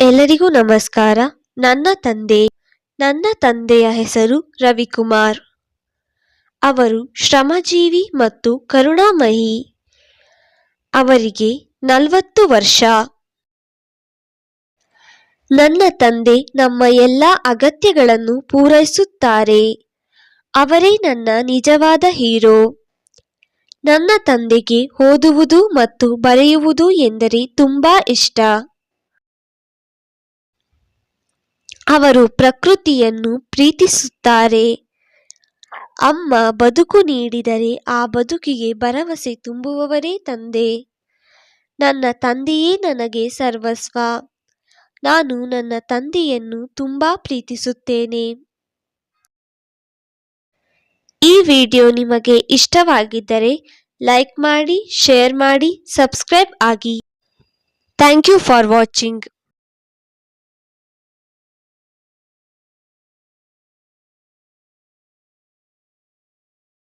ಎಲ್ಲರಿಗೂ ನಮಸ್ಕಾರ. ನನ್ನ ತಂದೆ, ನನ್ನ ತಂದೆಯ ಹೆಸರು ರವಿಕುಮಾರ್. ಅವರು ಶ್ರಮಜೀವಿ ಮತ್ತು ಕರುಣಾಮಯಿ. ಅವರಿಗೆ ನಲವತ್ತು ವರ್ಷ. ನನ್ನ ತಂದೆ ನಮ್ಮ ಎಲ್ಲ ಅಗತ್ಯಗಳನ್ನು ಪೂರೈಸುತ್ತಾರೆ. ಅವರೇ ನನ್ನ ನಿಜವಾದ ಹೀರೋ. ನನ್ನ ತಂದೆಗೆ ಓದುವುದು ಮತ್ತು ಬರೆಯುವುದು ಎಂದರೆ ತುಂಬಾ ಇಷ್ಟ. ಅವರು ಪ್ರಕೃತಿಯನ್ನು ಪ್ರೀತಿಸುತ್ತಾರೆ. ಅಮ್ಮ ಬದುಕು ನೀಡಿದರೆ ಆ ಬದುಕಿಗೆ ಭರವಸೆ ತುಂಬುವವರೇ ತಂದೆ. ನನ್ನ ತಂದೆಯೇ ನನಗೆ ಸರ್ವಸ್ವ. ನಾನು ನನ್ನ ತಂದೆಯನ್ನು ತುಂಬಾ ಪ್ರೀತಿಸುತ್ತೇನೆ. ಈ ವಿಡಿಯೋ ನಿಮಗೆ ಇಷ್ಟವಾಗಿದ್ದರೆ ಲೈಕ್ ಮಾಡಿ, ಶೇರ್ ಮಾಡಿ, ಸಬ್ಸ್ಕ್ರೈಬ್ ಆಗಿ. Thank you for watching.